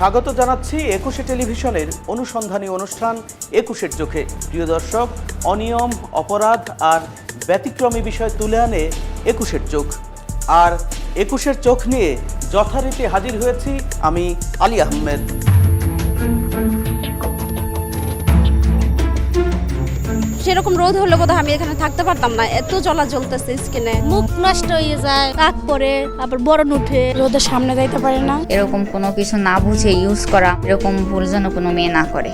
স্বাগত জানাচ্ছি একুশে টেলিভিশনের অনুসন্ধানী অনুষ্ঠান একুশের চোখে। প্রিয় দর্শক, অনিয়ম, অপরাধ আর ব্যতিক্রমী বিষয় তুলে আনে একুশের চোখ। আর একুশের চোখ নিয়ে যথারীতি হাজির হয়েছি আমি আলী আহমেদ। সেরকম রোদ হলে বোধহয় আমি এখানে থাকতে পারতাম না। এত জ্বলা জ্বলতেছে স্কিনে। মুখ নষ্ট হয়ে যায় কাক পরে আবার বরণ উঠে রোদের সামনে যাইতে পারে না। এরকম কোনো কিছু না বুঝে ইউজ করা এরকম ভুল যেন কোনো মেয়ে না করে।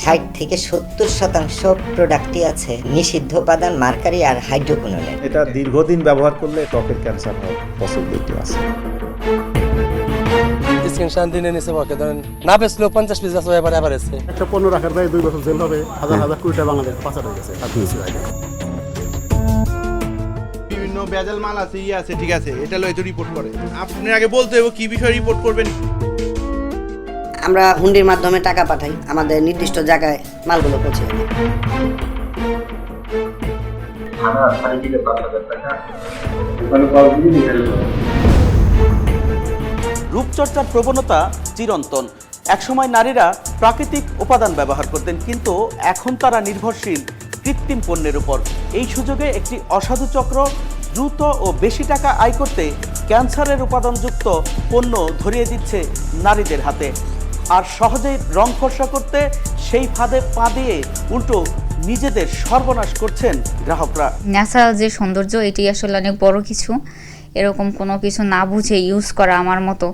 ষাট থেকে সত্তর শতাংশ প্রোডাক্টই আছে নিষিদ্ধ উপাদান মার্কারি আর হাইড্রোকুনোনের এটা দীর্ঘদিন ব্যবহার করলে ত্বকের ক্যান্সার হওয়ার পসিবিলিটি আছে। শান্তি নিয়ে নিছে পক্ষে ধরেন না বেচলেও পঞ্চাশ পিস আছে এবার এবার এসছে একটা পণ্য রাখার দায় দুই বছর জেল হবে হাজার হাজার কোটি টাকা বাংলাদেশ পাচার হয়ে গেছে। আগে বিভিন্ন ভেজাল মাল আছে ইয়ে আছে ঠিক আছে এটা লয় তো রিপোর্ট করে। আপনি আগে বলতে হবে কি বিষয়ে রিপোর্ট করবেন? আমরা হুন্ডির মাধ্যমে টাকা পাঠাই আমাদের নির্দিষ্ট জায়গায় মালগুলো পৌঁছে দেয়। রূপচর্চার প্রবণতা চিরন্তন। একসময় নারীরা প্রাকৃতিক উপাদান ব্যবহার করতেন, কিন্তু এখন তারা নির্ভরশীল কৃত্রিম পণ্যের উপর। এই সুযোগে একটি অসাধু চক্র দ্রুত ও বেশি টাকা আয় করতে ক্যান্সারের উপাদানযুক্ত পণ্য ধরিয়ে দিচ্ছে নারীদের হাতে। আর সহজেই রং ফর্সা করতে সেই ফাঁদে পা দিয়ে উল্টো নিজেদের সর্বনাশ করছেন গ্রাহকরা। ন্যাচারাল যে সৌন্দর্য, এটি আসলে অনেক বড় কিছু। এরকম কোনো কিছু না বুঝে ইউজ করা আমার মতো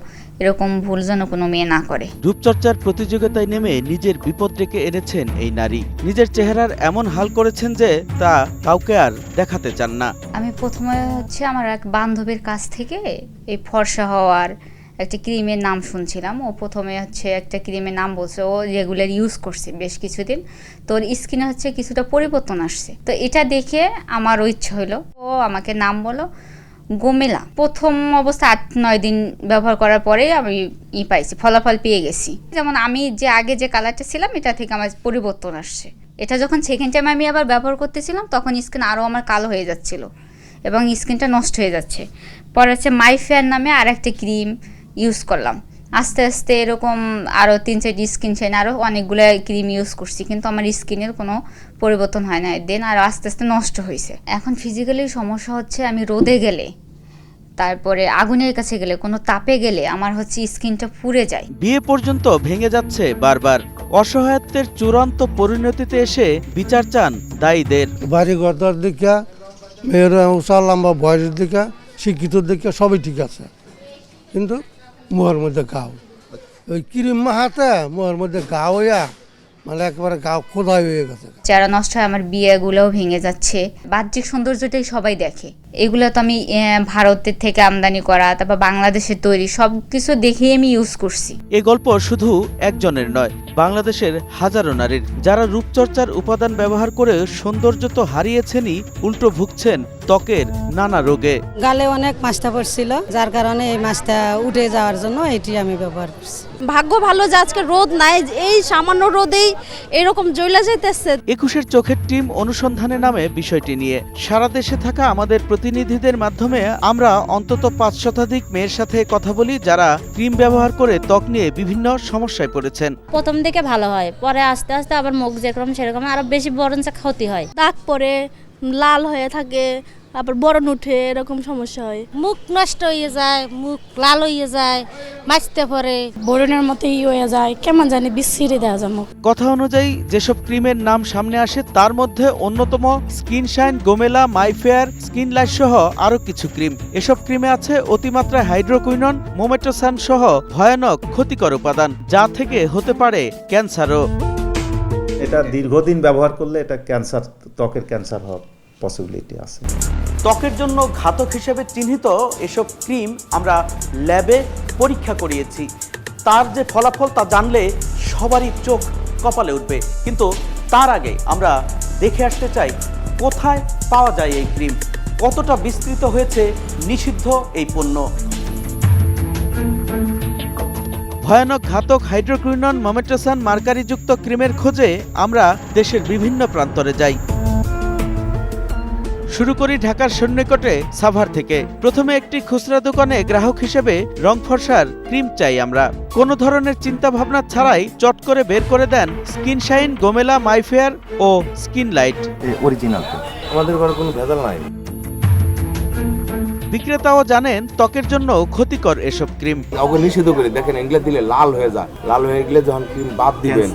এরকম ভুল যেন কোনো মেয়ে না করে। রূপচর্চার প্রতিযোগিতায় নেমে নিজের বিপদ ডেকে এনেছেন এই নারী। নিজের চেহারার এমন হাল করেছেন যে তা কাউকে আর দেখাতে চান না। আমি প্রথমে হচ্ছে আমার এক বান্ধবীর কাছ থেকে এই ফর্সা হওয়ার একটা ক্রিমের নাম শুনছিলাম। ও প্রথমে হচ্ছে একটা ক্রিমের নাম বলছে ও রেগুলার ইউজ করছে বেশ কিছুদিন। তোর স্কিনে হচ্ছে কিছুটা পরিবর্তন আসছে। তো এটা দেখে আমারও ইচ্ছা হলো ও আমাকে নাম বলো গোমেলা। প্রথম অবস্থা আট, নয় দিন ব্যবহার করার পরে আমি ই পাইছি, ফলাফল পেয়ে গেছি। যেমন আমি যে আগে যে কালারটা ছিলাম, এটা থেকে আমার পরিবর্তন আসছে। এটা যখন সেকেন্ড টাইম আমি আবার ব্যবহার করতেছিলাম, তখন স্কিন আরও আমার কালো হয়ে যাচ্ছিল এবং স্কিনটা নষ্ট হয়ে যাচ্ছে। পরে হচ্ছে মাই ফেয়ার নামে আর একটা ক্রিম ইউজ করলাম। আস্তে আস্তে এরকম আরও তিন, চারটি স্কিন চাই আরও অনেকগুলো ক্রিম ইউজ করছি, কিন্তু আমার স্কিনের কোনো পরিবর্তন হয় না দেন আর আস্তে আস্তে নষ্ট হয়েছে এখন ফিজিক্যালি সমস্যা হচ্ছে আমি রোদে গেলে তারপরে আগুনের কাছে গেলে কোনো তাপে গেলে আমার হচ্ছে স্কিনটা পুড়ে যায়। বিয়ে পর্যন্ত ভেঙে যাচ্ছে বারবার। অসহায়ত্বের চূড়ান্ত পরিণতিতে এসে বিচার চান দায়ীদের। বাড়ি ঘরদার দিকে মেয়ের অংশাল লম্বা বয়সের দিকে শিক্ষিতর দিকে সবই ঠিক আছে। কিন্তু মুহের মধ্যে গাও ওই কিরিম মাহাতে মুহের মধ্যে গাও হইয়া মানে একবারে গাও খোদাই হয়ে গেছে। চেহারা নষ্ট হয়, আমার বিয়েগুলোও ভেঙে যাচ্ছে। বাহ্যিক সৌন্দর্যটাই সবাই দেখে। এগুলো তো আমি ভারতের থেকে আমদানি করা তারপর বাংলাদেশের তৈরি সব কিছু দেখেই আমি ইউজ করছি। এ গল্প শুধু একজনের নয় বাংলাদেশের হাজারো নারীর। যারা রূপচর্চার উপাদান ব্যবহার করে সৌন্দর্য তো হারিয়েছেনই উল্টো ভুগছেন ত্বকের নানা রোগে। গালে অনেক মাছটা পড়ছিল যার কারণে এই মাছটা উঠে যাওয়ার জন্য এটি আমি ব্যবহার করছি। ভাগ্য ভালো যে আজকে রোদ নাই এই সামান্য রোদেই এরকম জ্বলা যাইতেছে একুশের চোখের টিম অনুসন্ধানে নামে বিষয়টি নিয়ে। সারা দেশে থাকা আমাদের প্রতিনিধিদের মাধ্যমে আমরা অন্তত পাঁচ শতাধিক মেয়ের সাথে কথা বলি যারা ক্রিম ব্যবহার করে ত্বক নিয়ে বিভিন্ন সমস্যায় পড়েছেন। প্রথম দিকে ভালো হয়, পরে আস্তে আস্তে আবার মুখ যেরকম সেরকম, আরও বেশি বরঞ্চ ক্ষতি হয়। দাগ পরে লাল হয়ে থাকে আবার বরণ উঠে এরকম সমস্যা হয়। মুখ নষ্ট হয়ে যায় মুখ লাল হয়ে যায় মাছতে পরে বরণের মতোই হয়ে যায় কেমন জানি বিচ্ছিরি দেওয়া যায় মুখ। কথা অনুযায়ী যেসব ক্রিমের নাম সামনে আসে তার মধ্যে অন্যতম স্কিন শাইন গোমেলা মাইফেয়ার স্কিন লাইট সহ আরও কিছু ক্রিম। এসব ক্রিমে আছে অতিমাত্রায় হাইড্রোকুইনন মোমেটোসান সহ ভয়ানক ক্ষতিকর উপাদান যা থেকে হতে পারে ক্যান্সারও। এটা দীর্ঘদিন ব্যবহার করলে এটা ক্যান্সার ত্বকের ক্যান্সার হওয়ার পসিবিলিটি আছে। ত্বকের জন্য ঘাতক হিসেবে চিহ্নিত এসব ক্রিম আমরা ল্যাবে পরীক্ষা করিয়েছি। তার যে ফলাফল তা জানলে সবারই চোখ কপালে উঠবে। কিন্তু তার আগে আমরা দেখে আসতে চাই, কোথায় পাওয়া যায় এই ক্রিম? কতটা বিস্তৃত হয়েছে নিষিদ্ধ এই পণ্য? ভয়ানক ঘাতক হাইড্রোকুইনন মমেটোসান মার্কারিযুক্ত ক্রিমের খোঁজে আমরা দেশের বিভিন্ন প্রান্তরে যাই। শুরু করি ঢাকার সন্নিকটে সাভার থেকে। প্রথমে একটি খুচরা দোকানে গ্রাহক হিসেবে রং ফর্সার ক্রিম চাই আমরা। কোনো ধরনের চিন্তা ভাবনা ছাড়াই চট করে বের করে দেন স্কিন শাইন গোমেলা মাইফেয়ার ও স্কিন লাইট। অরিজিনাল আমাদের ঘরে কোনো ভেজাল নাই। বিক্রেতাও জানেন ত্বকের জন্য ক্ষতিকর এসব ক্রিম। ওকে নিষিদ্ধ করে দেখেন এগুলো দিলে লাল হয়ে যায়। লাল হয়ে গেলে যখন ক্রিম বাদ দিবেন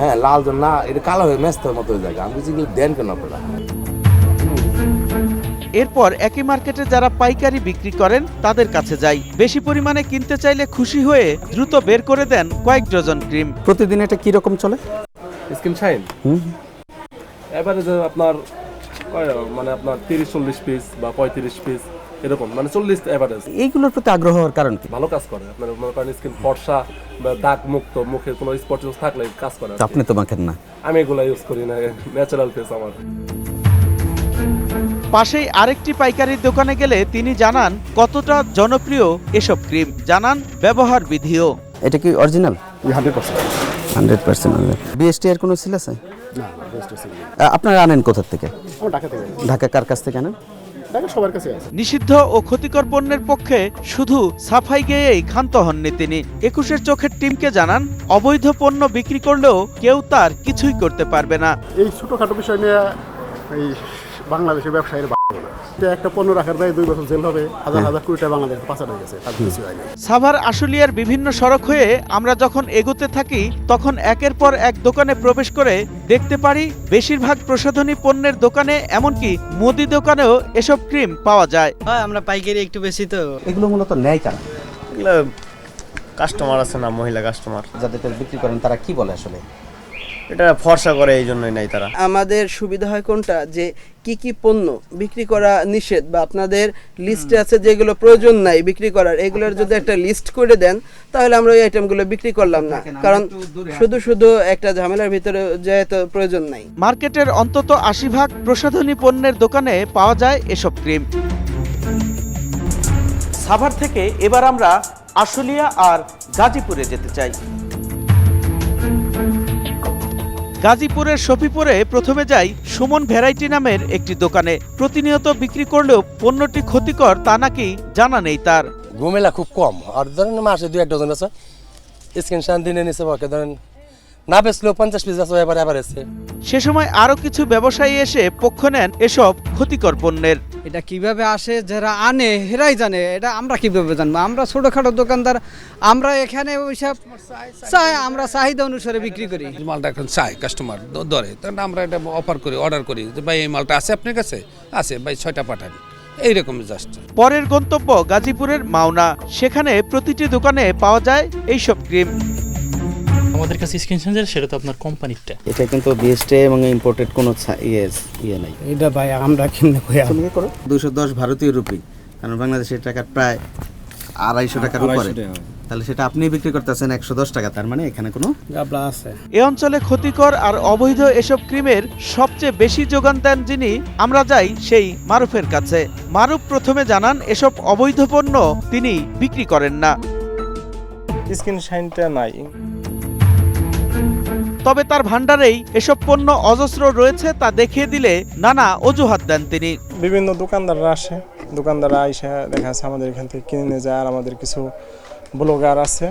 হ্যাঁ লাল না এটা কালো হয়ে মেস্তার মতো হয়ে যায়। আমি কিছু দেন কেন আপনারা? এরপর একই মার্কেটে যারা পাইকারি বিক্রি করেন তাদের কাছে যাই। বেশি পরিমাণে কিনতে চাইলে খুশি হয়ে দ্রুত বের করে দেন কয়েক ডজন ক্রিম। প্রতিদিন এটা কি রকম চলে? Skin shine? এবারে যে আপনার মানে আপনার তিরিশ চল্লিশ পিস বা পঁয়ত্রিশ পিস এরকম মানে চল্লিশ এভারেজ এইগুলোর প্রতি আগ্রহ হওয়ার কারণ কি? ভালো কাজ করে। আপনার মনে করেন স্কিন ফর্সা বা দাগ মুক্ত মুখে কোনো স্পট থাকলে কাজ করে আপনি তো মাখেন না। আমি এগুলো ইউজ করি না ন্যাচারাল ফেস আমার। পাশেই আরেকটি পাইকারির দোকানে গেলে তিনি জানান কতটা জনপ্রিয় এসব ক্রিম? জানান ব্যবহার বিধিও। এটা কি original? Hundred percent. Hundred percent BST এর কোনো সিল আছে? আপনারা আনেন কোথা থেকে? ঢাকা কার কাছ থেকে আনেন? ঢাকা সবার কাছে আছে। নিষিদ্ধ ও ক্ষতিকর পণ্যের পক্ষে শুধু সাফাই গেয়েই ক্ষান্ত হননি তিনি। একুশের চোখের টিমকে জানান অবৈধ পণ্য বিক্রি করলেও কেউ তার কিছুই করতে পারবে না। এই ছোটখাটো বিষয় নিয়ে এই বাংলাদেশের ব্যবসায়ীর একটা পণ্য রাখার দায় দুই বছর জেল হবে হাজার হাজার কোটি টাকা বাংলাদেশ পাচার হয়ে গেছে সাভার আশুলিয়ার বিভিন্ন সড়ক হয়ে আমরা যখন এগোতে থাকি তখন একের পর এক দোকানে প্রবেশ করে দেখতে পারি বেশিরভাগ প্রসাধনী পণ্যের দোকানে এমনকি মুদি দোকানেও এসব ক্রিম পাওয়া যায়। আমরা পাইকারি একটু বেশি তো। এগুলো মূলত নেয় এগুলো কাস্টমার আছে না মহিলা কাস্টমার যাদেরকে বিক্রি করেন তারা কি বলে আসলে? এটা ফর্সা করে এই জন্যই নাই তারা। আমাদের সুবিধা হয় কোনটা? যে কি কি পণ্য বিক্রি করা নিষেধ বা আপনাদের লিস্টে আছে যেগুলো প্রয়োজন নাই বিক্রি করার এগুলোর যদি একটা লিস্ট করে দেন তাহলে আমরা ওই আইটেমগুলো বিক্রি করলাম না। কারণ শুধু শুধু একটা ঝামেলার ভিতরে যায় তো প্রয়োজন নাই। মার্কেটের অন্তত আশি ভাগ প্রসাধনী পণ্যের দোকানে পাওয়া যায় এসব ক্রিম। সাভার থেকে এবার আমরা আশুলিয়া আর গাজীপুরে যেতে চাই। গাজীপুরের শফিপুরে প্রথমে যাই সুমন ভ্যারাইটি নামের একটি দোকানে। প্রতিনিয়ত বিক্রি করলেও পণ্যটি ক্ষতিকর তা নাকি জানা নেই তার। গোমেলা খুব কম। আর ধরেন মাসে দুই এক ডজন আছে। স্কিন দিনে নিচে বাকি ধরেন না বেচলেও পঞ্চাশ পিস আছে এবার এবার সে সময় আরও কিছু ব্যবসায়ী এসে পক্ষ নেন এসব ক্ষতিকর পণ্যের। এটা কীভাবে আসে যারা আনে হেরাই জানে। এটা আমরা কীভাবে জানব? আমরা ছোটখাটো দোকানদার আমরা এখানে ওইসব চাই আমরা চাহিদা অনুসারে বিক্রি করি। মালটা এখন চাই কাস্টমার ধরে। তখন আমরা এটা অফার করি অর্ডার করি। যে ভাই এই মালটা আছে আপনার কাছে? আছে ভাই ছয়টা পাঠান। এইরকম জাস্ট পরের গন্তব্য গাজীপুরের মাওনা। সেখানে প্রতিটি দোকানে পাওয়া যায় এইসব ক্রিম। আমাদের কাছে স্ক্রিন সেন্সার সেটা তো আপনার কোম্পানিরটা এটা কিন্তু বিএসটি এবং ইম্পোর্টেড কোনো ইয়ে ইয়ে নাই। এটা ভাই আমরা কিনে দুশো দশ ভারতীয় রুপি কারণ বাংলাদেশের টাকা প্রায় আড়াইশো টাকার উপরে। তাহলে সেটা আপনি বিক্রি করতেছেন একশো দশ টাকা তার মানে এখানে কোনো গাবলা আছে। এ অঞ্চলে ক্ষতিকর আর অবৈধ এসব ক্রিমের সবচেয়ে বেশি যোগান দেন যিনি আমরা যাই সেই মারুফের কাছে। মারুফ প্রথমে জানান এসব অবৈধ পণ্য তিনি বিক্রি করেন না। স্কিন শাইনটা নাই। তবে তার ভান্ডারেই এসব পণ্য অজস্র রয়েছে তা দেখিয়ে দিলে নানা অজুহাত দেন তিনি। বিভিন্ন দোকানদাররা আসে, দোকানদাররা এসে দেখা যাচ্ছে আমাদের এখান থেকে কিনে নিয়ে যায় আর আমাদের কিছু ব্লগার আছে।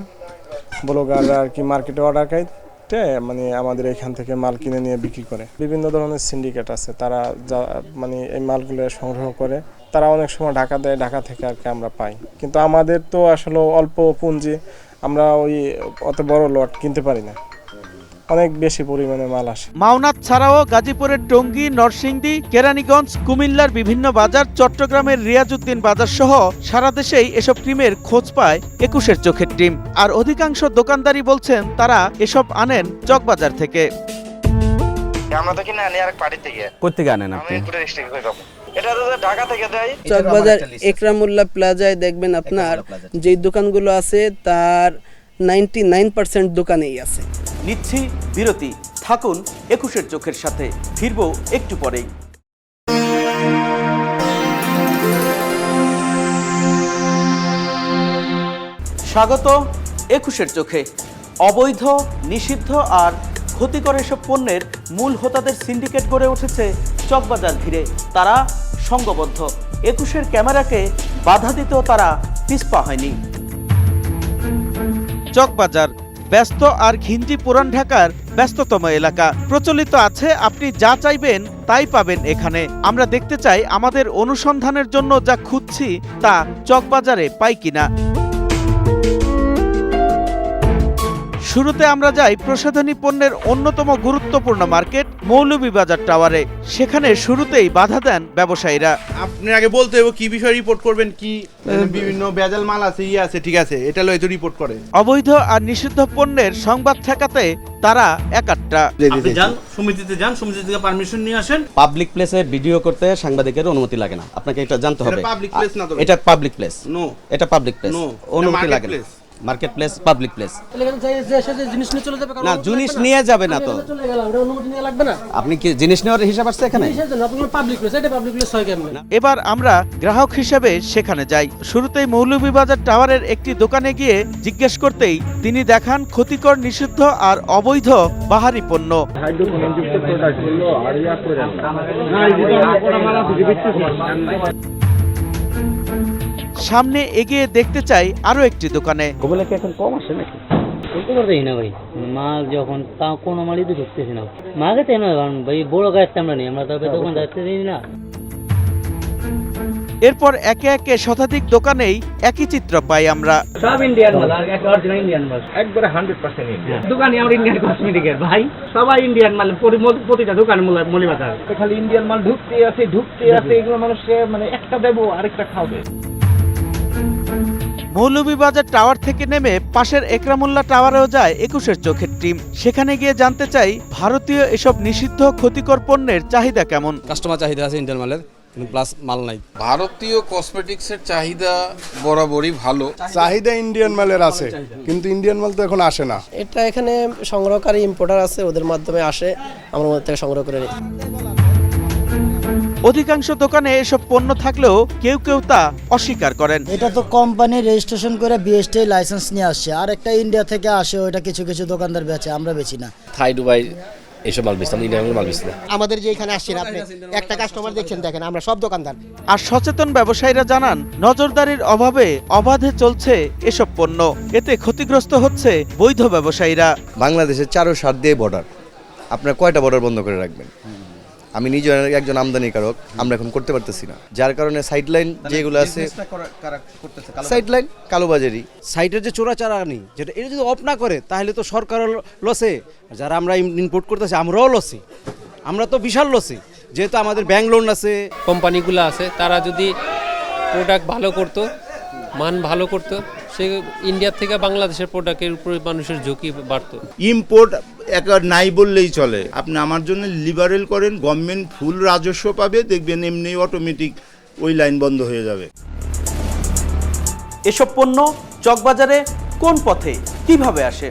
ব্লগাররা আর কি মার্কেটে অর্ডার কাইতে মানে আমাদের এখান থেকে মাল কিনে নিয়ে বিক্রি করে। বিভিন্ন ধরনের সিন্ডিকেট আছে, তারা যা মানে এই মালগুলো সংগ্রহ করে, তারা অনেক সময় ঢাকা দেয়, ঢাকা থেকে আর কি আমরা পাই। কিন্তু আমাদের তো আসলে অল্প পুঁজি, আমরা ওই অত বড় লট কিনতে পারি না। অনেক বেশি পরিমাণে মাল আসে। মাওনাত ছাড়াও গাজীপুরের টঙ্গী নরসিংদী কেরানীগঞ্জ কুমিল্লার বিভিন্ন বাজার চট্টগ্রামের রিয়াজউদ্দিন বাজার সহ সারা দেশেই এসব ক্রিমের খোঁজ পায় একুশের চোখের টিম আর অধিকাংশ দোকানদারই বলছেন তারা এসব আনেন চকবাজার থেকে। আমরা তো কিনে আনি আর বাড়ি থেকে কোথেকে আনেন আপনি? পুরো ডিস্ট্রিক্ট যাব। এটা তো ঢাকা থেকে দেয়। চকবাজার একরামুল্লাহ প্লাজায় দেখবেন আপনার যে দোকানগুলো আছে তার নাইনটি নাইন পার্সেন্ট দোকানেই আছে। নিচ্ছি বিরতি। থাকুন একুশের চোখের সাথে, ফিরবো একটু পরেই। স্বাগত একুশের চোখে। অবৈধ, নিষিদ্ধ আর ক্ষতিকর এসব পণ্যের মূল হোতাদের সিন্ডিকেট গড়ে উঠেছে চকবাজার ঘিরে। তারা সংঘবদ্ধ একুশের ক্যামেরাকে বাধা দিতেও তারা পিছপা হয়নি। চকবাজার। ব্যস্ত আর ঘিঞ্জি পুরান ঢাকার ব্যস্ততম এলাকা। প্রচলিত আছে, আপনি যা চাইবেন তাই পাবেন এখানে। আমরা দেখতে চাই আমাদের অনুসন্ধানের জন্য যা খুঁজছি তা চকবাজারে পাই কিনা। শুরুতে আমরা যাই প্রসাধনী পণ্যের অন্যতম গুরুত্বপূর্ণ মার্কেট মৌলভীবাজার টাওয়ারে। সেখানে শুরুতেই বাধা দেন ব্যবসায়ীরা। আপনি আগে বলতে হবে কি বিষয়ে রিপোর্ট করবেন কি বিভিন্ন ভেজাল মাল আছে ইয়ে আছে ঠিক আছে এটা লয়ে তো রিপোর্ট করে অবৈধ আর নিষিদ্ধ পণ্যের সংবাদ ঠেকাতে তারা একাট্টা। আপনি যান সমিতিতে যান সমিতি থেকে পারমিশন নিয়ে আসেন। পাবলিক প্লেসে ভিডিও করতে সাংবাদিকের অনুমতি লাগে না। আপনাকে এটা জানতে হবে। এটা public place না তো। এটা পাবলিক প্লেস নো এটা পাবলিক প্লেস অনুমতি লাগে না। মার্কেট প্লেস পাবলিক প্লেস জিনিস নিয়ে যাবে না জিনিস নিয়ে যাবে না তো। চলে গেলাম ওটা অনুমতি নিয়ে লাগবে না? আপনি কি জিনিস নেওয়ার হিসাব আসছে এখানে? আপনার পাবলিক প্লেস এটা পাবলিক প্লেস কেমন? এবার আমরা গ্রাহক হিসেবে সেখানে যাই। শুরুতেই মৌলভীবাজার টাওয়ারের একটি দোকানে গিয়ে জিজ্ঞেস করতেই তিনি দেখান ক্ষতিকর নিষিদ্ধ আর অবৈধ বাহারি পণ্য। সামনে এগিয়ে দেখতে চাই আরও একটি দোকানে। বলতে পারতেছি না ভাই। মাল যখন তা কোনো মালই তো ঢুকতেছে না। তাই না কারণ ভাই বড় গাছ আমরা নেই আমরা তবে দোকান যাচ্ছে না। এরপর একে একে শতাধিক দোকানেই একই চিত্র পাই আমরা। সব ইন্ডিয়ান মাল আর অরিজিনাল ইন্ডিয়ান মাল। একবারে হান্ড্রেড পার্সেন্ট ইন্ডিয়ান দোকানে আমার ইন্ডিয়ান কসমেটিকের ভাই। সবাই ইন্ডিয়ান মাল প্রতিটা দোকান মলিবাজার। খালি ইন্ডিয়ান মাল ঢুকতে আছে ঢুকতে আছে এগুলো মানুষকে মানে একটা দেবো আরেকটা খাওয়াবে। মৌলভীবাজার টাওয়ার থেকে নেমে পাশের একরামুল্লা টাওয়ারেও যায় একুশের চোখের টিম। সেখানে গিয়ে জানতে চাই ভারতীয় এসব নিষিদ্ধ ক্ষতিকর পণ্যের চাহিদা কেমন? কাস্টমার চাহিদা আছে ইন্ডিয়ান মালের কিন্তু প্লাস মাল নাই। ভারতীয় কসমেটিক্সের চাহিদা বরাবরই ভালো। চাহিদা ইন্ডিয়ান মালের আছে কিন্তু ইন্ডিয়ান মাল তো এখন আসে না। এটা এখানে সংগ্রহকারী ইম্পোর্টার আছে ওদের মাধ্যমে আসে আমরা ওদের থেকে সংগ্রহ করে নিই। অধিকাংশ দোকানে এসব পণ্য থাকলেও কেউ কেউ তা অস্বীকার করেন। এটা তো কোম্পানি রেজিস্ট্রেশন করে বিএসটি লাইসেন্স নিয়ে আসছে। আর একটা ইন্ডিয়া থেকে আসে ওটা কিছু কিছু দোকানদার বেচে আমরা বেচি না। থাই দুবাই এসব মাল বেচতাম ইন্ডিয়ান মাল আমাদের যে এখানে আসছেন আপনি একটা কাস্টমার দেখছেন দেখেন আমরা সব দোকানদার। আর সচেতন ব্যবসায়ীরা জানান নজরদারির অভাবে অবাধে চলছে এসব পণ্য। এতে ক্ষতিগ্রস্ত হচ্ছে বৈধ ব্যবসায়ীরা। বাংলাদেশের চারো সাত দিয়ে বর্ডার আপনার কয়টা বর্ডার বন্ধ করে রাখবেন? আমি নিজে একজন আমদানিকারক আমরা এখন করতে পারতেছি না। যার কারণে সাইড লাইন যেগুলো আছে সাইড লাইন কালোবাজারি। সাইটের যে চোরাচারানি যেটা এটা যদি অফ না করে তাহলে তো সরকারও লসে যারা আমরা ইম্পোর্ট করতেছি আমরাও লসে আমরা তো বিশাল লসে যেহেতু আমাদের ব্যাংক লোন আছে। কোম্পানিগুলো আছে তারা যদি প্রোডাক্ট ভালো করতো মান ভালো করতো সে ইন্ডিয়া থেকে বাংলাদেশের প্রোডাক্টের উপরে মানুষের ঝুঁকি বাড়তো। ইম্পোর্ট একবার নাই বললেই চলে। আপনি আমার জন্য লিবারেল করেন গভর্নমেন্ট ফুল রাজস্ব পাবে দেখবেন এমনি অটোমেটিক ওই লাইন বন্ধ হয়ে যাবে। এসব পণ্য চকবাজারে কোন পথে কীভাবে আসে?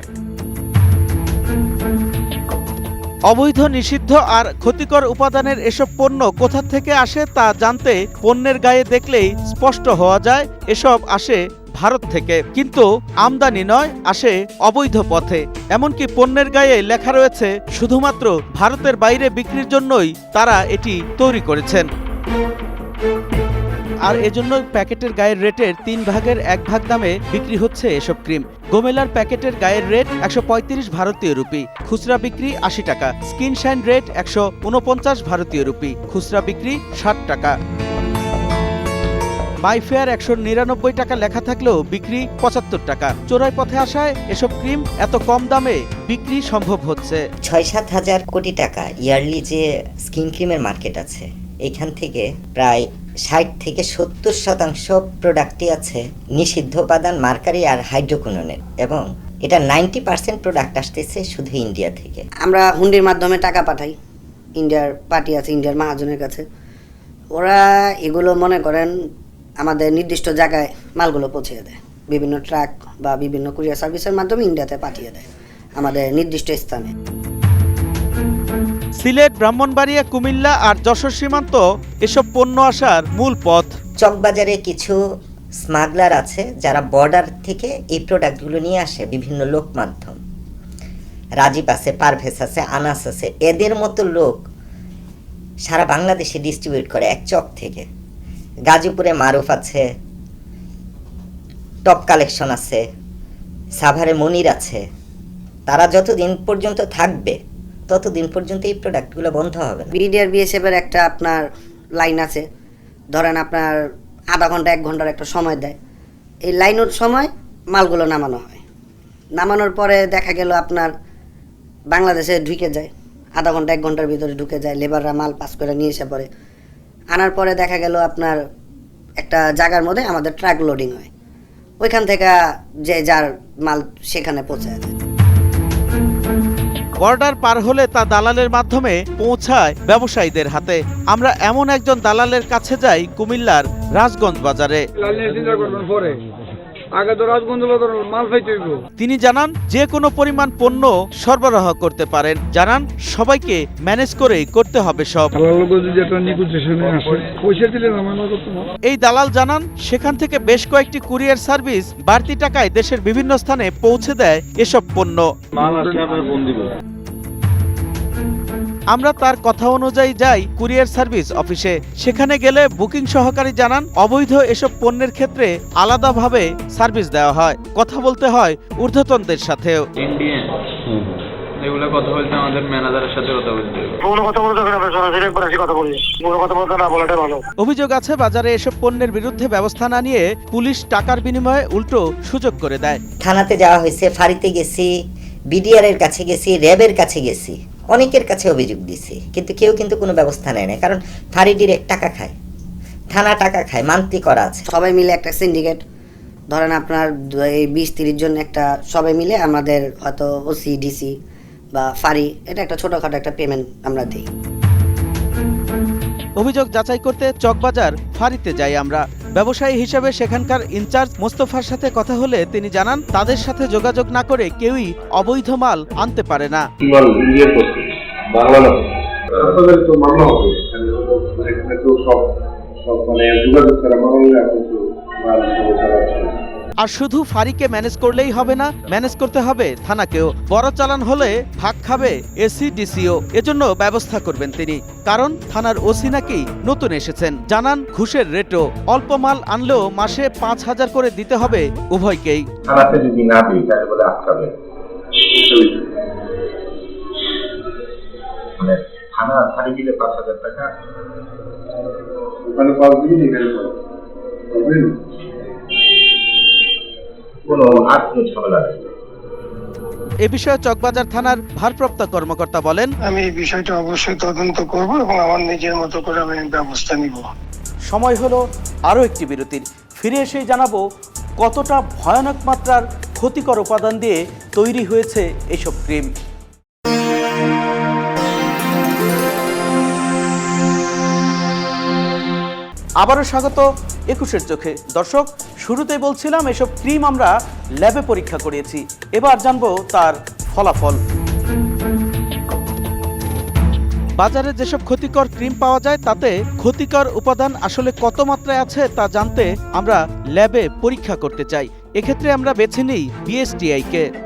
অবৈধ নিষিদ্ধ আর ক্ষতিকর উপাদানের এসব পণ্য কোথা থেকে আসে তা জানতে পণ্যের গায়ে দেখলেই স্পষ্ট হওয়া যায় এসব আসে ভারত থেকে। কিন্তু আমদানি নয়, আসে অবৈধ পথে। এমনকি পণ্যের গায়ে লেখা রয়েছে, শুধুমাত্র ভারতের বাইরে বিক্রির জন্যই তারা এটি তৈরি করেছেন। আর এজন্য প্যাকেটের গায়ের রেটের তিন ভাগের এক ভাগ দামে বিক্রি হচ্ছে এসব ক্রিম। গোমেলার প্যাকেটের গায়ের রেট একশো পঁয়ত্রিশ ভারতীয় রুপি, খুচরা বিক্রি আশি টাকা। স্কিন শাইন রেট একশো উনপঞ্চাশ ভারতীয় রুপি, খুচরা বিক্রি ষাট টাকা। মাইফেয়ার একশো নিরানব্বই টাকা লেখা থাকলেও বিক্রি পঁচাত্তর টাকা। চোরাই পথে আসায় এসব ক্রিম এত কম দামে বিক্রি সম্ভব হচ্ছে। ছয় সাত হাজার কোটি টাকা ইয়ারলি যে স্কিন ক্রিমের মার্কেট আছে এখান থেকে প্রায় ষাট থেকে সত্তর শতাংশ প্রোডাক্টই আছে নিষিদ্ধ উপাদান মার্কারি আর হাইড্রোকুননের এবং এটা নাইনটি পার্সেন্ট প্রোডাক্ট আসতেছে শুধু ইন্ডিয়া থেকে। আমরা হুন্ডির মাধ্যমে টাকা পাঠাই ইন্ডিয়ার পার্টি আছে ইন্ডিয়ার মহাজনের কাছে। ওরা এগুলো মনে করেন আমাদের নির্দিষ্ট জায়গায় মালগুলো পৌঁছে দেয়। বিভিন্ন ট্রাক বা বিভিন্ন কুরিয়ার সার্ভিসের মাধ্যমে ইন্ডিয়াতে পাঠিয়ে দেয় আমাদের নির্দিষ্ট স্থানে। সিলেট ব্রাহ্মণবাড়িয়া কুমিল্লা আর যশোর সীমান্ত এসব পণ্য আসার মূল পথ। চকবাজারে কিছু স্মাগলার আছে যারা বর্ডার থেকে এই প্রোডাক্টগুলো নিয়ে আসে বিভিন্ন লোক মাধ্যম রাজীব আছে পারভেজ আছে আনাস আছে। এদের মতো লোক সারা বাংলাদেশে ডিস্ট্রিবিউট করে এক চক থেকে। গাজীপুরে মারুফ আছে টপ কালেকশন আছে, সাভারে মনির আছে। তারা যতদিন পর্যন্ত থাকবে, ততদিন পর্যন্ত এই প্রোডাক্টগুলো বন্ধ হবে বিডিআর বিএসএফের একটা আপনার লাইন আছে, ধরেন আপনার আধা ঘণ্টা, এক ঘণ্টার একটা সময় দেয়। এই লাইনের সময় মালগুলো নামানো হয়। নামানোর পরে দেখা গেল আপনার বাংলাদেশে ঢুকে যায়, আধা ঘণ্টা, এক ঘণ্টার ভিতরে ঢুকে যায় লেবাররা মাল পাস করে নিয়ে এসে পরে আনার পরে দেখা গেল আপনার একটা জায়গার মধ্যে আমাদের ট্রাক লোডিং হয়। ওইখান থেকে যে যার মাল সেখানে পৌঁছায় যায় বর্ডার পার হলে তা দালালের মাধ্যমে পৌঁছায় ব্যবসায়ীদের হাতে। আমরা এমন একজন দালালের কাছে যাই কুমিল্লার রাজগঞ্জ বাজারে। আগে তো রাজগঞ্জ মাল পাইতে হইব। তিনি জানান যে কোনো পরিমাণ পণ্য সরবরাহ করতে পারেন। জানান সবাইকে ম্যানেজ করেই করতে হবে সব। এই দালাল জানান সেখান থেকে বেশ কয়েকটি কুরিয়ার সার্ভিস বাড়তি টাকায় দেশের বিভিন্ন স্থানে পৌঁছে দেয় এসব পণ্য। মাল আসলে আমরা তার কথা অনুযায়ী যাই কুরিয়ার সার্ভিস অফিসে। সেখানে গেলে বুকিং সহকারী জানান অবৈধ এসব পণ্যের ক্ষেত্রে আলাদাভাবে সার্ভিস দেওয়া হয়। কথা বলতে হয় ঊর্ধ্বতনদের সাথেও। এগুলো কথা বলতে আমাদের ম্যানেজারের সাথে কথা বলতে কোনো কথা বলতে হবে না সরাসরি একবার আসি কথা বলি। কোনো কথা বলতে না বলাটাই ভালো। অভিযোগ আছে বাজারে এসব পণ্যের বিরুদ্ধে ব্যবস্থা না নিয়ে পুলিশ টাকার বিনিময়ে উল্টো সুযোগ করে দেয়। থানাতে যাওয়া হয়েছে ফাঁড়িতে গেছি বিডিআর এর কাছে গেছি র্যাবের কাছে গেছি। অনেকের কাছে অভিযোগ দিছি কিন্তু কেউ কিন্তু কোনো ব্যবস্থা নেয় না কারণ ফাঁড়ি ডিরেক্ট টাকা খায়। থানা টাকা খায় মান্তি করা আছে। সবাই মিলে একটা সিন্ডিকেট ধরেন আপনার এই বিশ তিরিশ জন একটা সবাই মিলে আমাদের হয়তো ওসি ডিসি বা ফারি এটা একটা ছোটোখাটো একটা পেমেন্ট আমরা দিই। অভিযোগ যাচাই করতে চকবাজার ফাঁড়িতে যাই আমরা। ব্যবসায়ী হিসেবে সেখানকার ইনচার্জ মোস্তফার সাথে কথা হলে তিনি জানান তাদের সাথে যোগাযোগ না করে কেউই অবৈধ মাল আনতে পারে না। তো সব মানে যোগাযোগ ছাড়া মাল আর শুধু ফাঁড়িকে ম্যানেজ করলেই হবে না ম্যানেজ করতে হবে থানাকেও। বড় চালান হলে ভাগ খাবে এসি ডিসিও এজন্য ব্যবস্থা করবেন তিনি। কারণ থানার ওসি নাকি নতুন এসেছেন। জানান ঘুষের রেটও। অল্প মাল আনলেও মাসে পাঁচ হাজার করে দিতে হবে উভয়কেই। থানাতে যদি না দিই তাহলে বলে আটকাবে মানে থানা ফাঁড়ি দিলে পাঁচ হাজার টাকা। ওখানে পাঁচ দিবি এখানে কোনো আর কোনো ঝামেলা নেই। এ বিষয়ে চকবাজার থানার ভারপ্রাপ্ত কর্মকর্তা বলেন আমি এই বিষয়টা অবশ্যই তদন্ত করব এবং আমার নিজের মতো করে আমি ব্যবস্থা নিব। সময় হলো আরও একটি বিরতির। ফিরে এসেই জানাব কতটা ভয়ানক মাত্রার ক্ষতিকর উপাদান দিয়ে তৈরি হয়েছে এসব ক্রিম। আবারও স্বাগত একুশের চোখে। দর্শক, শুরুতেই বলছিলাম, এসব ক্রিম আমরা ল্যাবে পরীক্ষা করিয়েছি। এবার জানব তার ফলাফল। বাজারে যেসব ক্ষতিকর ক্রিম পাওয়া যায়, তাতে ক্ষতিকর উপাদান আসলে কত মাত্রায় আছে, তা জানতে আমরা ল্যাবে পরীক্ষা করতে চাই। এক্ষেত্রে আমরা বেছে নিই বিএসটিআইকে। কে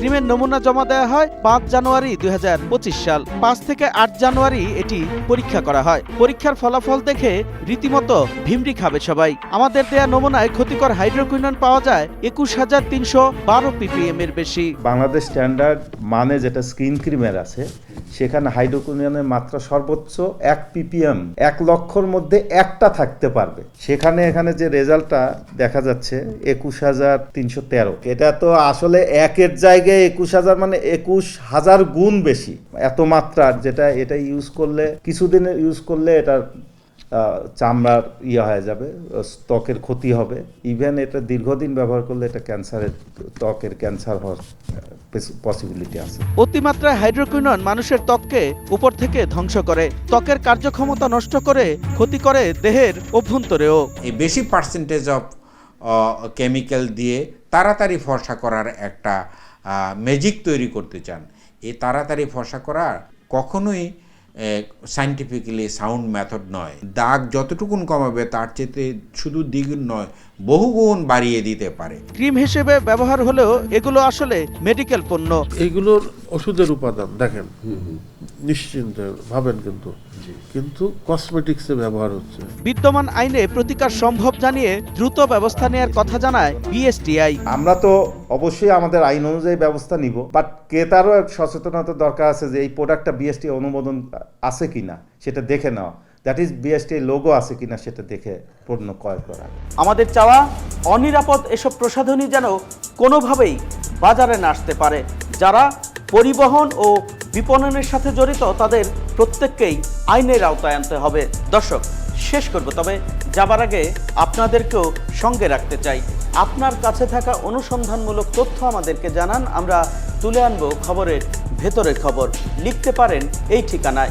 ক্রিমের নমুনা জমা দেওয়া হয় পাঁচ জানুয়ারি দুই হাজার পঁচিশ সাল। পাঁচ থেকে আট জানুয়ারি এটি পরীক্ষা করা হয়। পরীক্ষার ফলাফল দেখে রীতিমতো ভিমরি খাবে সবাই। আমাদের দেয়া নমুনায় ক্ষতিকর হাইড্রোকুইনন পাওয়া যায় একুশ হাজার তিনশো বারো পিপিএম এর বেশি। বাংলাদেশ স্ট্যান্ডার্ড মানে যেটা স্কিন ক্রিমের আছে, সেখানে হাইড্রোকুনিয়নের মাত্রা সর্বোচ্চ এক পিপিএম, এক লক্ষর মধ্যে একটা থাকতে পারবে। সেখানে এখানে যে রেজাল্টটা দেখা যাচ্ছে একুশ হাজার তিনশো তেরো। এটা তো আসলে একের জায়গায় একুশ হাজার মানে একুশ হাজার গুণ বেশি এত মাত্রার যেটা এটা ইউজ করলে কিছুদিন ইউজ করলে এটার চামড়ার ইয়ে হয়ে যাবে ত্বকের ক্ষতি হবে। ইভেন এটা দীর্ঘদিন ব্যবহার করলে এটা ক্যান্সারের ত্বকের ক্যান্সার হওয়ার পসিবিলিটি আছে। অতিমাত্রায় হাইড্রোকুইনন মানুষের ত্বককে উপর থেকে ধ্বংস করে। ত্বকের কার্যক্ষমতা নষ্ট করে ক্ষতি করে দেহের অভ্যন্তরেও। এই বেশি পার্সেন্টেজ অফ কেমিক্যাল দিয়ে তাড়াতাড়ি ফর্সা করার একটা ম্যাজিক তৈরি করতে চান, এ তাড়াতাড়ি ফসা করা কখনোই সাইন্টিফিক্যালি সাউন্ড মেথড নয়। দাগ যতটুকুন কমাবে, তার চেয়ে শুধু দ্বিগুণ নয় বহুগুণ বাড়িয়ে দিতে পারে। ক্রিম হিসেবে ব্যবহার হলেও এগুলো আসলে মেডিকেল পণ্য। এগুলোর ওষুধের উপাদান দেখেন। নিশ্চিন্ত ভাবেন কিন্তু। কিন্তু কসমেটিক্সে ব্যবহার হচ্ছে। বিদ্যমান আইনে প্রতিকার সম্ভব জানিয়ে দ্রুত ব্যবস্থা নেওয়ার কথা জানায় বিএসটিআই আমরা তো অবশ্যই আমাদের আইন অনুযায়ী ব্যবস্থা নিব বাট ক্রেতারও এক সচেতনতা দরকার আছে যে এই প্রোডাক্টটা বিএসটি অনুমোদন আছে কিনা সেটা দেখে নেওয়া। দ্যাট ইজ বিএসটি লোগো আছে কিনা সেটা দেখে পণ্য ক্রয় করা। আমাদের চাওয়া অনিরাপদ এসব প্রসাধনী যেন কোনোভাবেই বাজারে না আসতে পারে। যারা পরিবহন ও বিপণনের সাথে জড়িত, তাদের প্রত্যেককেই আইনের আওতায় আনতে হবে। দর্শক, শেষ করব, তবে যাবার আগে আপনাদেরকেও সঙ্গে রাখতে চাই। আপনার কাছে থাকা অনুসন্ধানমূলক তথ্য আমাদেরকে জানান। আমরা তুলে আনব খবরের ভেতরের খবর। লিখতে পারেন এই ঠিকানায়।